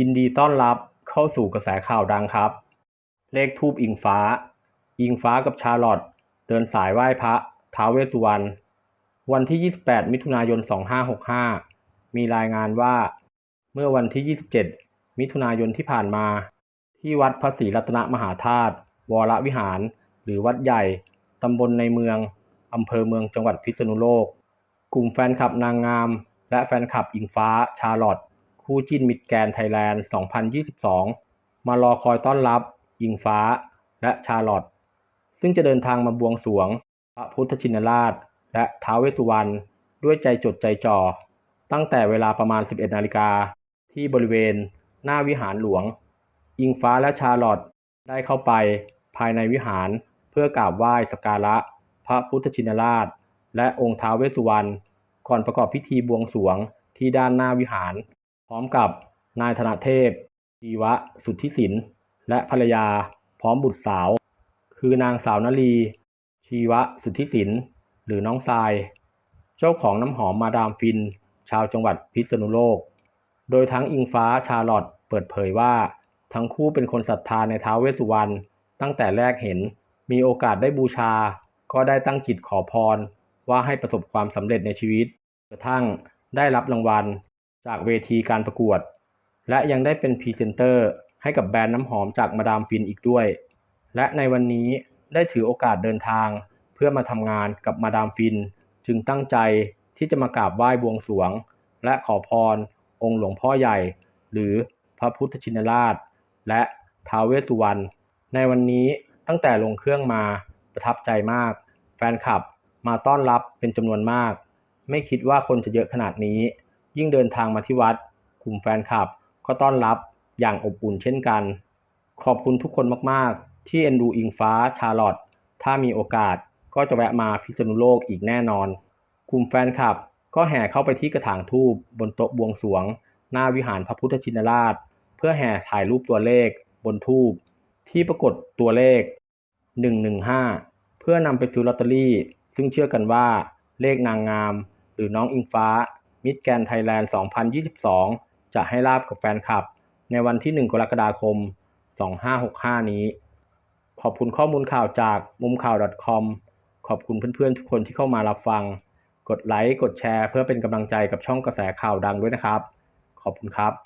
ยินดีต้อนรับเข้าสู่กระแสข่าวดังครับ เลขทูปอิงฟ้า อิงฟ้ากับชาร์ลอตเดินสายไหว้พระท้าวเวสสุวรรณ วันที่ 28 มิถุนายน 2565 มีรายงานว่า เมื่อวันที่ 27 มิถุนายนที่ผ่านมา ที่วัดพระศรีรัตนมหาธาตุวรวิหาร หรือวัดใหญ่ ตำบลในเมือง อำเภอเมืองจังหวัดพิษณุโลก กลุ่มแฟนคลับนางงาม และแฟนคลับอิงฟ้าชาร์ลอต คู่จิ้นมิดแกนไทยแลนด์ 2022 มารอคอยต้อนรับ อิงฟ้า และชาลอตซึ่งจะเดินทางมาบวงสรวง พระพุทธชินราช และท้าวเวสสุวรรณด้วยใจจดใจจ่อ ตั้งแต่เวลาประมาณ 11 นาฬิกา ที่บริเวณหน้าวิหารหลวง อิงฟ้าและชาลอตได้เข้าไปภายในวิหารเพื่อกราบไหว้สกการะ พระพุทธชินราช และองค์ท้าวเวสสุวรรณก่อนประกอบพิธีบวงสรวงที่ด้านหน้าวิหาร พร้อมกับนายธนเทพชีวะสุทธิสินและภรรยาพร้อมบุตรสาว คือนางสาวนลี ชีวะสุทธิสินหรือน้องทราย เจ้าของน้ำหอมมาดามฟิน ชาวจังหวัดพิษณุโลก โดยทั้งอิงฟ้าชาร์ลอตเปิดเผยว่า ทั้งคู่เป็นคนศรัทธาในท้าวเวสสุวรรณตั้งแต่แรกเห็นมีโอกาสได้บูชา ก็ได้ตั้งจิตขอพรว่าให้ประสบความสำเร็จในชีวิต กระทั่งได้รับรางวัล จากเวทีการประกวด และยังได้เป็นพรีเซนเตอร์ให้กับแบรนด์น้ำหอมจากมาดามฟินอีกด้วย และในวันนี้ได้ถือโอกาสเดินทางเพื่อมาทำงานกับมาดามฟิน จึงตั้งใจที่จะมากราบไหว้บวงสรวง และขอพร องค์หลวงพ่อใหญ่ หรือพระพุทธชินราช และท้าวเวสสุวรรณในวันนี้ตั้งแต่ลงเครื่องมาประทับใจมาก แฟนคลับมาต้อนรับเป็นจำนวนมาก ไม่คิดว่าคนจะเยอะขนาดนี้ ยิ่งเดินทางมาที่วัดกลุ่มแฟนคลับ ก็ต้อนรับอย่างอบอุ่นเช่นกัน ขอบคุณทุกคนมากๆ ที่เอ็นดูอิงฟ้าชาร์ลอตถ้ามีโอกาสก็จะแวะมาพิษณุโลกอีกแน่นอน กลุ่มแฟนคลับก็แห่เข้าไปที่กระถางทูบบนโต๊ะบวงสรวง หน้าวิหารพระพุทธชินราช เพื่อแห่ถ่ายรูปตัวเลขบนทูบที่ปรากฏตัวเลข 115 เพื่อนำไปซื้อลอตเตอรี่ ซึ่งเชื่อกันว่าเลขนางงาม หรือน้องอิงฟ้า มิดแกนไทยแลนด์ 2022 จะให้ลาบกับแฟนคลับ ในวันที่ 1 กรกฎาคม 2565 นี้ ขอบคุณข้อมูลข่าวจากมุมข่าว .com ขอบคุณเพื่อนๆ ทุกคนที่เข้ามารับฟัง กดไลค์ กดแชร์ เพื่อเป็นกำลังใจกับช่องกระแสข่าวดังด้วยนะครับ ขอบคุณครับ